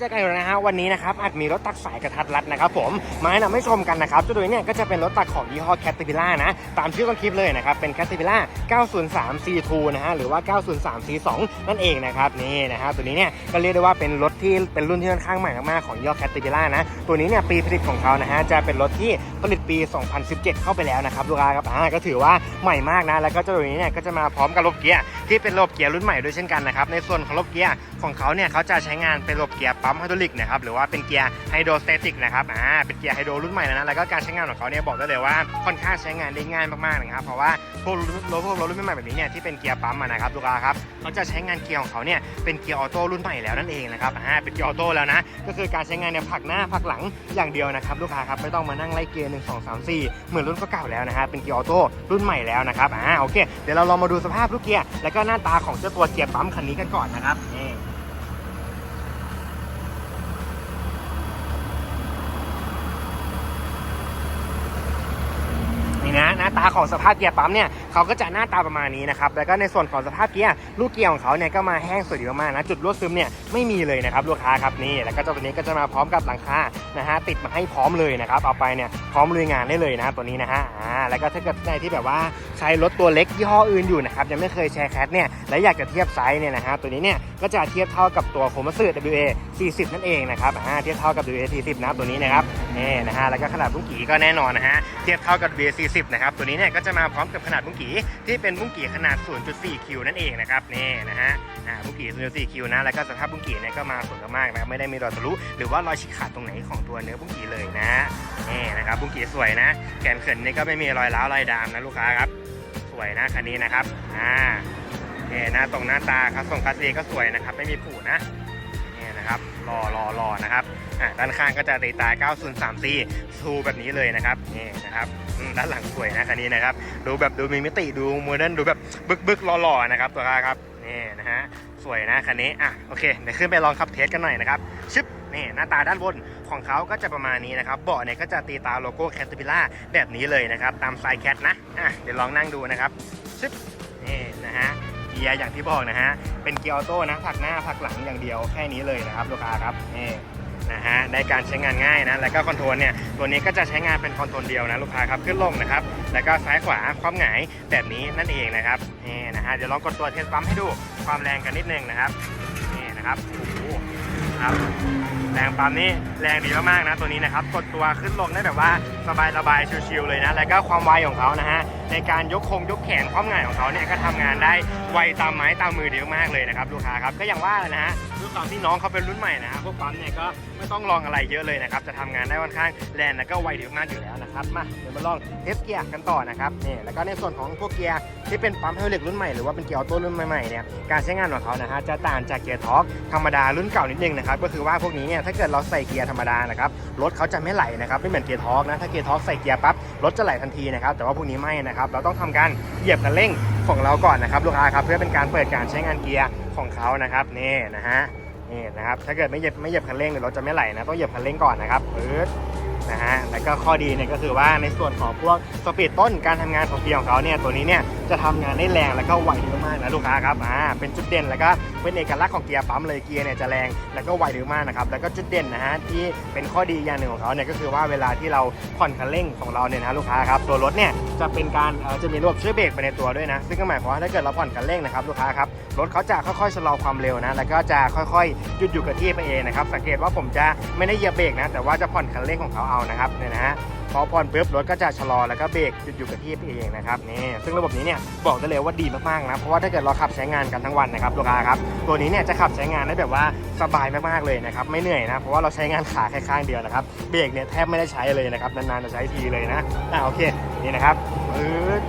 เจอกันอีกแล้วนะฮะวันนี้นะครับอาจมีรถตักสายกระทัดรัดนะครับผมมาแนะนำให้ชมกันนะครับเจ้าตัวนี้เนี่ยก็จะเป็นรถตักของยี่ห้อ Caterpillar นะตามชื่อต้นคลิปเลยนะครับเป็น Caterpillar 903 C2 นะฮะหรือว่า 903 C2 นั่นเองนะครับนี่นะฮะตัวนี้เนี่ยก็เรียกได้ว่าเป็นรถที่เป็นรุ่นที่ค่อนข้างใหม่มากๆของยี่ห้อ Caterpillar นะตัวนี้เนี่ยปีผลิตของเขานะฮะจะเป็นรถที่ผลิตปี 2017 เข้าไปแล้วนะครับลูกค้าครับอ่าก็ถือว่าใหม่มากนะแล้วก็เจ้าตัวนี้เนี่ยก็จะมาพร้อมกับระบบเกียร์ที่เป็นระบบเกียร์รุ่นใหม่ด้วยเช่นกันนะครับในส่วนของระบบเกียร์ของเขาเนี่ยเขาจะใช้งานเป็นระบบเกียร์ปััมไฮดรอลิกนะครับหรือว่าเป็นเกียร์ไฮโดรสเตติกนะครับอ่าเป็นเกียร์ไฮโดรรุ่นใหม่แล้วนะแล้วก็การใช้งานของเขาเนี่ยบอกได้เลยว่าค่อนข้างใช้งานได้ง่ายมากๆนะครับเพราะว่าพวกรถพวกรถรุ่นใหม่แบบนี้เนี่ยที่เป็นเกียร์ปั๊มนะครับลูกค้าครับเขาจะใช้งานเกียร์ของเขาเนี่ยเป็นเกียร์ออโต้รุ่นใหม่แล้วนั่นเองนะครับอ่าเป็นเกียร์ออโต้แล้วนะก็คือการใช้งานเนี่ยผลักหน้าผลักหลังอย่างเดียวนะครับลูกค้าครับไม่ต้องมานั่งไล่เกียร์หนึ่งสองสามสี่เหมือนรุ่นเก่าๆแล้วนะฮะเป็นเกียร์ออโต้รุ่นใหม่แล้วนะครับอ่าโอเค เดี๋ยวเราลองมาดูสภาพลูกเกียร์แล้วก็หน้าตาของเจ้าตัวเกียร์ปั๊มคันนี้กันก่อนนะครับนี่ นี่นะหน้าตาของสภาพเกียร์ปั๊มเนี่ยเขาก็จะหน้าตาประมาณนี้นะครับแล้วก็ในส่วนของสภาพเกียร์ลูกเกียร์ของเขาเนี่ยก็มาแห้งสวยดีมากๆนะจุดรั่วซึมเนี่ยไม่มีเลยนะครับลูกค้าครับนี่แล้วก็เจ้าตัวนี้ก็จะมาพร้อมกับหลังคานะฮะติดมาให้พร้อมเลยนะครับเอาไปเนี่ยพร้อมลุยงานได้เลยนะตัวนี้นะฮะอ่าแล้วก็ถ้าเกิดใครที่แบบว่าใช้รถตัวเล็กยี่ห้ออื่นอยู่นะครับยังไม่เคยแชร์แคทเนี่ยและอยากจะเทียบไซส์เนี่ยนะฮะตัวนี้เนี่ยก็จะเทียบเท่ากับตัวโคมัสึ WA 40 นั่นเองนะครับอ่าเทียบเท่ากับ WA 40นะตัวนี้นะครับนี่นะฮะแล้วก็ขนาดบุ้งกี่ก็แน่นอนนะฮะเทียบเท่ากับ WA 40นะครับ ตัวนี้เนี่ยก็จะมาพร้อมกับขนาดบุ้งกี่ที่เป็นบุ้งกี่ขนาด 0.4 คิวนั่นเองนะครับนี่นะฮะบุ้งกี่ 0.4 คิวนะแล้วก็สภาพบุ้งกี่เนี่ยก็มาสวยมากๆนะไม่ได้มีรอยทะลุหรือว่ารอยฉีกขาดตรงไหนของตัวเนื้อบุ้งกี่เลยนะนี่นะครับบุ้งกี่สวยนะแขนเขินนี่ก็ไม่มีรอยร้าวรอยดามนะลูกค้าครับสวยนะคันนี้นะครับอ่าเนี่ยหน้าตรงหน้าตาครับทรงคัสซีก็สวยนะครับไม่มีผูนะนี่นะครับรอรอรอนะครับ อ่าด้านข้างก็จะตีตา 903C ทูแบบนี้เลยนะครับนี่นะครับด้านหลังสวยนะคันนี้นะครับ ดูแบบดูมีมิติดูโมเดิร์นดูแบบบึกบึกๆหล่อๆนะครับตัวครับนี่นะฮะสวยนะคันนี้อะโอเคเดี๋ยวขึ้นไปลองขับเทสกันหน่อยนะครับชึบนี่หน้าตาด้านบนของเขาก็จะประมาณนี้นะครับเบาะเนี่ยก็จะตีตาโลโก้แคทติพิล่าแบบนี้เลยนะครับ ตามสายแคทนะอะเดี๋ยวลองนั่งดูนะครับชึบนี่นะฮะเกียร์อย่างที่บอกนะฮะเป็นเกียร์ออโต้นะผักหน้าผักหลังอย่างเดียวแค่นี้เลยนะครับลูกค้าครับนี่ นะฮะได้การใช้งานง่ายนะแล้วก็คอนโทรลเนี่ยตัวนี้ก็จะใช้งานเป็นคอนโทรลเดียวนะลูกค้าครับขึ้นลงนะครับแล้วก็ซ้ายขวาความหงายแบบนี้นั่นเองนะครับนี่นะฮะเดี๋ยวลองกดตัวเทสปั๊มให้ดูความแรงกันนิดนึงนะครับนี่นะครับโอ้โหครับ แรงปั๊มนี่แรงดีมากๆนะตัวนี้นะครับกดตัวขึ้นลงได้แบบว่าสบายๆชิวๆเลยนะ แล้วก็ความไวของเขานะฮะในการยกคงยกแขนความหงายของเขาเนี่ยก็ทำงานได้ไวตามไม้ตามมือดีมากๆเลยนะครับลูกค้าครับก็อย่างว่าเลยนะฮะด้วยความที่น้องเขาเป็นรุ่นใหม่นะฮะพวกปั๊มเนี่ยก็ไม่ต้องลองอะไรเยอะเลยนะครับจะทำงานได้ค่อนข้างแรงแล้วก็ไวดีมากๆอยู่แล้วนะครับมาเดี๋ยวมาลองเทสเกียร์กันต่อนะครับนี่แล้วก็ในส่วนของพวกเกียร์ที่เป็นปั๊มไฮดรอลิกรุ่นใหม่หรือว่าเป็นเกียร์ออโต้รุ่นใหม่ๆเนี่ยการใช้งานของเขานะฮะจะต่างจากเกียร์ทอกธรรมดารุ่นเก่านิดนึงนะครับก็คือว่าพวกนี้เนี่ยถ้าเกิดเราใส่เกียร์ธรรมดานะครับรถเขาจะไม่ไหลนะครับไม่เหมือนเกียร์ทอร์กนะถ้าเกียร์ทอร์กใส่เกียร์ปั๊บรถจะไหลทันทีนะครับแต่ว่าพวกนี้ไม่นะครับเราต้องทำการเหยียบคันเร่งของเราก่อนนะครับลูกค้าครับเพื่อเป็นการเปิดการใช้งานเกียร์ของเขานะครับนี่นะฮะนี่นะครับถ้าเกิดไม่เหยียบไม่เหยียบคันเร่งเดี๋ยวรถจะไม่ไหลนะต้องเหยียบคันเร่งก่อนนะครับปึ๊ด นะฮะ แล้วก็ข้อดีเนี่ยก็คือว่าในส่วนของพวกสปีดต้นการทำงานของเกียร์ของเขาเนี่ยตัวนี้เนี่ยจะทำงานได้แรงแล้วก็ไวมากนะลูกค้าครับ อ่า เป็นจุดเด่นแล้วก็เป็นเอกลักษณ์ของเกียร์ปั๊มเลยเกียร์เนี่ยจะแรงแล้วก็ไวมากนะครับ แล้วก็จุดเด่นนะฮะที่เป็นข้อดีอย่างหนึ่งของเขาเนี่ยก็คือว่าเวลาที่เราผ่อนคันเร่งของเราเนี่ยนะลูกค้าครับตัวรถเนี่ยจะเป็นการจะมีระบบช่วยเบรกไปในตัวด้วยนะ ซึ่งก็หมายความว่าถ้าเกิดเราผ่อนคันเร่งนะครับลูกค้าครับรถเขาจะค่อยๆชะลอความเร็วนะแล้วก็จะค่อยๆหยุดอยู่กับที่ไปเองนะครับสังเกตว่าผมจะไม่ได้เหยียบเบรกนะแต่ว่าจะผ่อนคันเร่งของเขาเอานะครับเนี่ยนะฮะพอผ่อนปุ๊บรถก็จะชะลอแล้วก็เบรกหยุดอยู่กับที่เองนะครับนี่ซึ่งระบบนี้เนี่ยบอกได้เลยว่าดีมากๆนะเพราะว่าถ้าเกิดเราขับใช้งานกันทั้งวันนะครับลูกค้าครับตัวนี้เนี่ยจะขับใช้งานได้แบบว่าสบายมากๆเลยนะครับไม่เหนื่อยนะเพราะว่าเราใช้งานขาแค่ข้างเดียวนะครับเบรกเนี่ยแทบไม่ได้ใช้เลยนะครับนานๆจะใช้ทีเลยนะอ่าโอเคนี่นะครับปื๊ด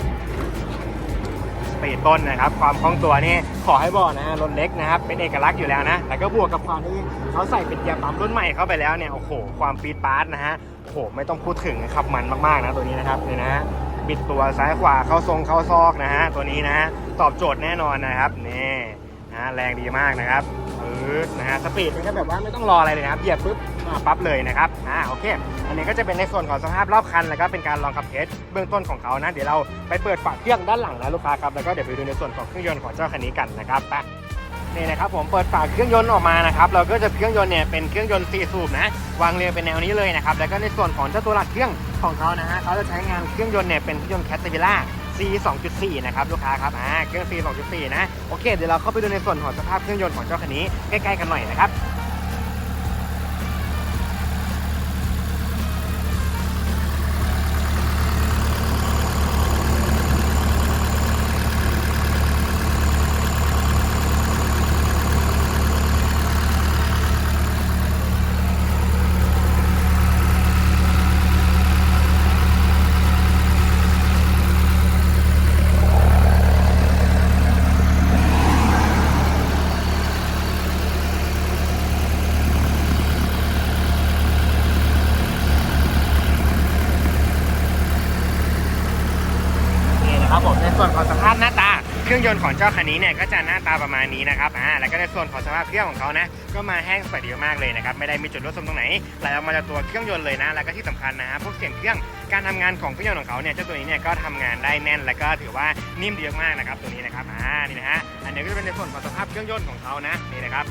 สปีดต้นนะครับความคล่องตัวนี่ขอให้บอกนะฮะรถเล็กนะครับเป็นเอกลักษณ์อยู่แล้วนะแล้วก็บวกกับความที่เขาใส่เป็นเกียร์ปั๊มรุ่นใหม่เข้าไปแล้วเนี่ยโอ้โหความปีดปาร์ตนะฮะ โหไม่ต้องพูดถึงขับมันมากๆนะตัวนี้นะครับนี่นะฮะบิดตัวซ้ายขวาเข้าทรงเข้าซอกนะฮะตัวนี้นะฮะตอบโจทย์แน่นอนนะครับนี่นะฮะแรงดีมากนะครับปื๊ดนะฮะสปีดมันก็แบบว่าไม่ต้องรออะไรเลยนะครับเหยียบปุ๊บมาปั๊บเลยนะครับอ่าโอเค อันนี้ก็จะเป็นในส่วนของสภาพรอบคัน แล้วก็เป็นการลองขับเทสเบื้องต้นของเขานะ เดี๋ยวเราไปเปิดฝาเครื่องด้านหลังนะลูกค้าครับแล้วก็เดี๋ยวไปดูในส่วนของเครื่องยนต์ของเจ้าคันนี้กันนะครับไป นี่นะครับผมเปิดฝาเครื่องยนต์ออกมานะครับเราก็จะเครื่องยนต์เนี่ยเป็นเครื่องยนต์4สูบนะวางเรียงเป็นแนวนี้เลยนะครับแล้วก็ในส่วนของเจ้าตัวหลักเครื่องของเขานะฮะเขาจะใช้งานเครื่องยนต์เนี่ยเป็นเครื่องยนต์แคตติล่า C 2.4 นะครับลูกค้าครับอ่าเครื่อง C 2.4 นะโอเคเดี๋ยวเราเข้าไปดูในส่วนของสภาพเครื่องยนต์ของเจ้าคันนี้ใกล้ๆกันหน่อยนะครับ ส่วนของสภาพหน้าตา เครื่องยนต์ของเจ้าคันนี้เนี่ยก็จะหน้าตาประมาณนี้นะครับอ่าแล้วก็ในส่วนของสภาพเครื่องของเขานะก็มาแห้งสวยดีมากเลยนะครับไม่ได้มีจุดรั่วซึมตรงไหนไหลออกมาจากตัวเครื่องยนต์เลยนะ แล้วก็ที่สำคัญนะฮะพวกเสียงเครื่องการทำงานของเครื่องยนต์ของเขาเนี่ยเจ้าตัวนี้เนี่ยก็ทำงานได้แน่น แล้วก็ถือว่านิ่มดีมากนะครับตัวนี้นะครับอ่านี่นะฮะอันนี้ก็จะเป็นในส่วนของสภาพเครื่องยนต์ของเขานะนี่นะครับ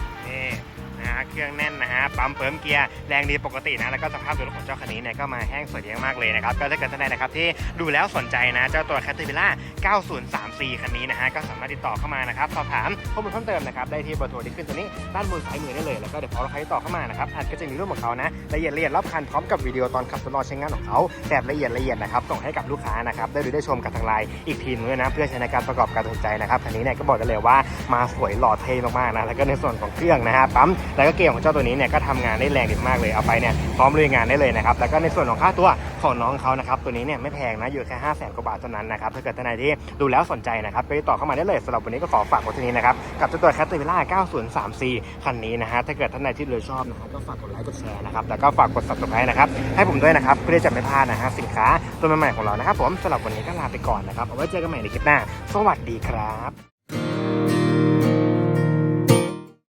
นะฮะเครื่องแน่นนะฮะปั๊มเฟิร์มเกียร์แรงดีปกตินะแล้วก็สภาพตัวรถของเจ้าคันนี้เนี่ยก็มาแห้งสวยดีมากเลยนะครับก็ถ้าเกิดท่านใดนะครับที่ดูแล้วสนใจนะเจ้าตัว Caterpillar 903C คันนี้นะฮะก็สามารถติดต่อเข้ามานะครับสอบถามข้อมูลเพิ่มเติมนะครับได้ที่เบอร์โทรที่ขึ้นตัวนี้ด้านบนซ้ายมือได้เลยแล้วก็เดี๋ยวพอเราใครติดต่อเข้ามานะครับอาจก็จะมีรูปของเขานะละเอียดละเอียดรอบคันพร้อมกับวิดีโอตอนขับทดลองใช้งานของเขาแบบละเอียดละเอียดนะครับส่งให้กับลูกค้านะครับได้ดูได้ชมกับทางไลน์อีกทีนึงนะเพื่อใช้ในการประกอบการตัดสินใจนะครับคันนี้เนี่ยก็บอกได้เลยว่ามาสวยหล่อเท่มากๆนะแล้วก็ในส่วนของเครื่องนะฮะปั๊มแล้วก็เกียร์ของเจ้าตัวนี้เนี่ยก็ทำงานได้แรงดีมากเลยเอาไปเนี่ยพร้อมลุยงานได้เลยนะครับแล้วก็ในส่วนของค่าตัวของน้องเขานะครับตัวนี้เนี่ยไม่แพงนะอยู่แค่5 0 0 0 0 0กว่าบาทเท่านั้นนะครับถ้าเกิดท่านใดที่ดูแล้วสนใจนะครับก็ติดต่อเข้ามาได้เลยสำหรับวันนี้ก็ขอฝากไว้ที่นี้นะครับกับเจ้าตัว Caterpillar 903C คันนี้นะฮะถ้าเกิดท่านใดที่ดูชอบนะฮะก็ฝากกดไลค์กดแชร์นะครับแล้วก็ฝากกด subscribe นะครับให้ผมด้วยนะครับเพื่อจะไม่พลาดนะฮะสินค้าตัวใหม่ๆของเรานะครับผมสำหรับวันนี้ก็ลาไปก่อนนะครับเอาไว้เจอกันใหม่ในคลิปหน้า สวัสดีครับ